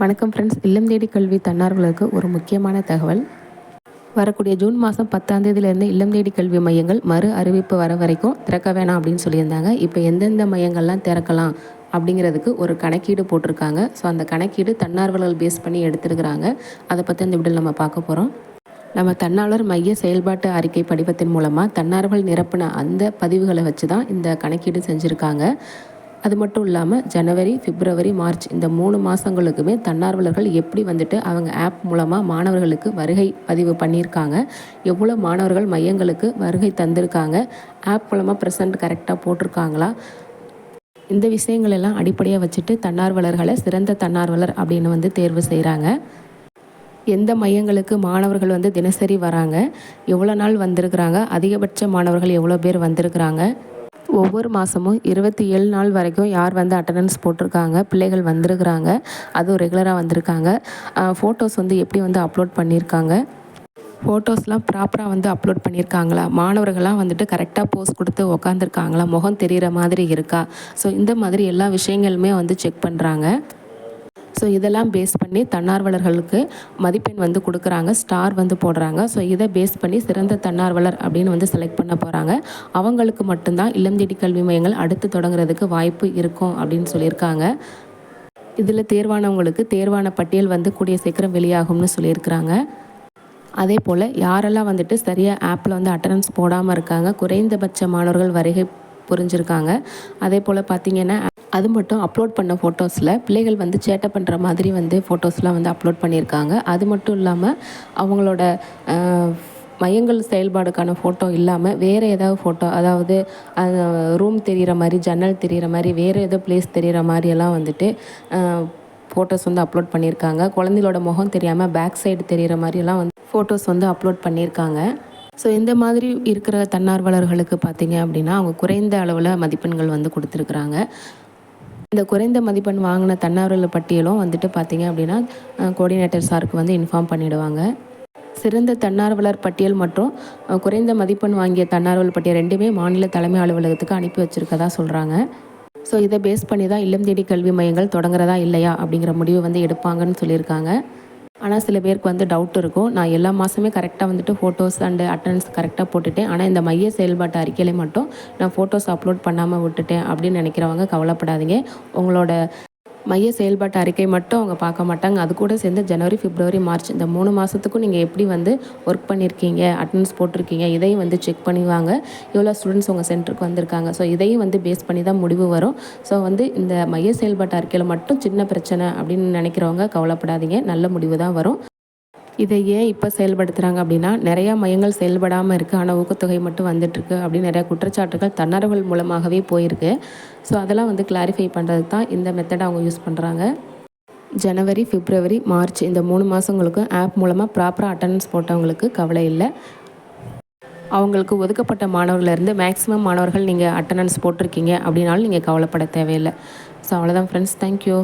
வணக்கம் ஃப்ரெண்ட்ஸ் இல்லம் தேடி கல்வி தன்னார்வலருக்கு ஒரு முக்கியமான தகவல். வரக்கூடிய ஜூன் மாதம் பத்தாம் தேதியிலேருந்து இல்லம் தேடி கல்வி மையங்கள் மறு அறிவிப்பு வர வரைக்கும் திறக்க வேணாம் அப்படின்னு சொல்லியிருந்தாங்க. இப்போ எந்தெந்த மையங்கள்லாம் திறக்கலாம் அப்படிங்கிறதுக்கு ஒரு கணக்கீடு போட்டிருக்காங்க. ஸோ அந்த கணக்கீடு தன்னார்வலர்கள் பேஸ் பண்ணி எடுத்துருக்கிறாங்க. அதை பற்றி இந்த விடல் நம்ம பார்க்க போகிறோம் நம்ம தன்னாளர் மைய செயல்பாட்டு அறிக்கை படிவத்தின் மூலமாக தன்னார்வல் நிரப்பின அந்த பதிவுகளை வச்சு தான் இந்த கணக்கீடு செஞ்சுருக்காங்க. அது மட்டும் இல்லாமல் ஜனவரி பிப்ரவரி மார்ச் இந்த மூணு மாதங்களுக்குமே தன்னார்வலர்கள் எப்படி வந்துட்டு அவங்க ஆப் மூலமாக மாணவர்களுக்கு வருகை பதிவு பண்ணியிருக்காங்க எவ்வளோ மாணவர்கள் மையங்களுக்கு வருகை தந்திருக்காங்க ஆப் மூலமாக ப்ரெசண்ட் கரெக்டாக போட்டிருக்காங்களா? இந்த விஷயங்கள் எல்லாம் அடிப்படையாக வச்சுட்டு தன்னார்வலர்களை சிறந்த தன்னார்வலர் அப்படின்னு வந்து தேர்வு செய்கிறாங்க எந்த மையங்களுக்கு மாணவர்கள் வந்து தினசரி வராங்க எவ்வளோ நாள் வந்திருக்கிறாங்க அதிகபட்ச மாணவர்கள் எவ்வளோ பேர் வந்திருக்கிறாங்க ஒவ்வொரு மாதமும் இருபத்தி ஏழு நாள் வரைக்கும் யார் வந்து அட்டண்டன்ஸ் போட்டிருக்காங்க பிள்ளைகள் வந்திருக்கிறாங்க அதுவும் ரெகுலராக வந்திருக்காங்க. ஃபோட்டோஸ் வந்து எப்படி வந்து அப்லோட் பண்ணியிருக்காங்க? ஃபோட்டோஸ்லாம் ப்ராப்பராக வந்து அப்லோட் பண்ணியிருக்காங்களா? மாணவர்கள்லாம் வந்துட்டு கரெக்டாக போஸ்ட் கொடுத்து உக்காந்துருக்காங்களா? முகம் தெரிகிற மாதிரி இருக்கா? ஸோ இந்த மாதிரி எல்லா விஷயங்களுமே வந்து செக் பண்ணுறாங்க ஸோ இதெல்லாம் பேஸ் பண்ணி தன்னார்வலர்களுக்கு மதிப்பெண் வந்து கொடுக்குறாங்க ஸ்டார் வந்து போடுறாங்க. ஸோ இதை பேஸ் பண்ணி சிறந்த தன்னார்வலர் அப்படின்னு வந்து செலக்ட் பண்ண போகிறாங்க அவங்களுக்கு மட்டும்தான் இளந்தேடி கல்வி மையங்கள் அடுத்து தொடங்குறதுக்கு வாய்ப்பு இருக்கும் அப்படின்னு சொல்லியிருக்காங்க. இதில் தேர்வானவங்களுக்கு தேர்வான பட்டியல் வந்து கூடிய சீக்கிரம் வெளியாகும்னு சொல்லியிருக்கிறாங்க. அதே போல் யாரெல்லாம் வந்துட்டு சரியாக ஆப்பில் வந்து அட்டண்டன்ஸ் போடாமல் இருக்காங்க குறைந்தபட்ச மாணவர்கள் வருகை புரிஞ்சிருக்காங்க. அதே போல் பார்த்திங்கன்னா அது மட்டும் அப்லோட் பண்ண ஃபோட்டோஸில் பிள்ளைகள் வந்து சேட்டை பண்ணுற மாதிரி வந்து ஃபோட்டோஸ்லாம் வந்து அப்லோட் பண்ணியிருக்காங்க. அது மட்டும் இல்லாமல் அவங்களோட மையங்கள் செயல்பாடுக்கான ஃபோட்டோ இல்லாமல் வேறு ஏதாவது ஃபோட்டோ அதாவது ரூம் தெரிகிற மாதிரி ஜன்னல் தெரிகிற மாதிரி வேறு ஏதோ பிளேஸ் தெரிகிற மாதிரியெல்லாம் வந்துட்டு ஃபோட்டோஸ் வந்து அப்லோட் பண்ணியிருக்காங்க. குழந்தைகளோட முகம் தெரியாமல் பேக் சைடு தெரிகிற மாதிரியெல்லாம் வந்து ஃபோட்டோஸ் வந்து அப்லோட் பண்ணியிருக்காங்க. ஸோ இந்த மாதிரி இருக்கிற தன்னார்வலர்களுக்கு பார்த்தீங்க அப்படின்னா அவங்க குறைந்த அளவில் மதிப்பெண்கள் வந்து கொடுத்துருக்குறாங்க. இந்த குறைந்த மதிப்பெண் வாங்கின தன்னார்வலர் பட்டியலும் வந்துட்டு பார்த்தீங்க அப்படின்னா கோஆர்டினேட்டர் சாருக்கு வந்து இன்ஃபார்ம் பண்ணிவிடுவாங்க சிறந்த தன்னார்வலர் பட்டியல் மற்றும் குறைந்த மதிப்பெண் வாங்கிய தன்னார்வலர் பட்டியல் ரெண்டுமே மாநில தலைமை அலுவலகத்துக்கு அனுப்பி வச்சுருக்கதா சொல்கிறாங்க ஸோ இதை பேஸ் பண்ணி தான் இல்லம் தேடி கல்வி மையங்கள் தொடங்குறதா இல்லையா அப்படிங்கிற முடிவு வந்து எடுப்பாங்கன்னு சொல்லியிருக்காங்க. ஆனால் சில பேருக்கு வந்து டவுட் இருக்கும். நான் எல்லா மாதமே கரெக்டாக வந்துட்டு ஃபோட்டோஸ் அண்டு அட்டன்ஸ் கரெக்டாக போட்டுட்டேன். ஆனால் இந்த மைய செயல்பாட்டு அறிக்கையில மட்டும் நான் ஃபோட்டோஸ் அப்லோட் பண்ணாமல் விட்டுட்டேன் அப்படின்னு நினைக்கிறவங்க கவலைப்படாதீங்க. உங்களோட மைய செயல்பாட்டு அறிக்கை மட்டும் அவங்க பார்க்க மாட்டாங்க. அது கூட சேர்ந்து ஜனவரி பிப்ரவரி மார்ச் இந்த மூணு மாதத்துக்கும் நீங்கள் எப்படி வந்து ஒர்க் பண்ணியிருக்கீங்க அட்டண்டன்ஸ் போட்டிருக்கீங்க இதையும் வந்து செக் பண்ணிவாங்க. எவ்வளோ ஸ்டூடெண்ட்ஸ் உங்கள் சென்டருக்கு வந்திருக்காங்க. ஸோ இதையும் வந்து பேஸ் பண்ணி தான் முடிவு வரும். ஸோ வந்து இந்த மைய செயல்பாட்டு அறிக்கையில் மட்டும் சின்ன பிரச்சனை அப்படின்னு நினைக்கிறவங்க கவலைப்படாதீங்க. நல்ல முடிவு தான் வரும். இதை ஏன் இப்போ செயல்படுத்துகிறாங்க அப்படின்னா நிறையா மையங்கள் செயல்படாமல் இருக்குது ஆனால் ஊக்கத்தொகை மட்டும் வந்துட்டுருக்கு அப்படின்னு நிறையா குற்றச்சாட்டுகள் தன்னார்வல் மூலமாகவே போயிருக்கு. ஸோ அதெல்லாம் வந்து கிளாரிஃபை பண்ணுறதுக்கு தான் இந்த மெத்தடை அவங்க யூஸ் பண்ணுறாங்க ஜனவரி பிப்ரவரி மார்ச் இந்த மூணு மாதங்களுக்கும் ஆப் மூலமாக ப்ராப்பராக அட்டண்டன்ஸ் போட்டவங்களுக்கு கவலை இல்லை. அவங்களுக்கு ஒதுக்கப்பட்ட மாணவர்களிருந்து மேக்ஸிமம் மாணவர்கள் நீங்கள் அட்டண்டன்ஸ் போட்டிருக்கீங்க அப்படின்னாலும் நீங்கள் கவலைப்பட தேவையில்லை. ஸோ அவ்வளோதான் ஃப்ரெண்ட்ஸ் தேங்க்யூ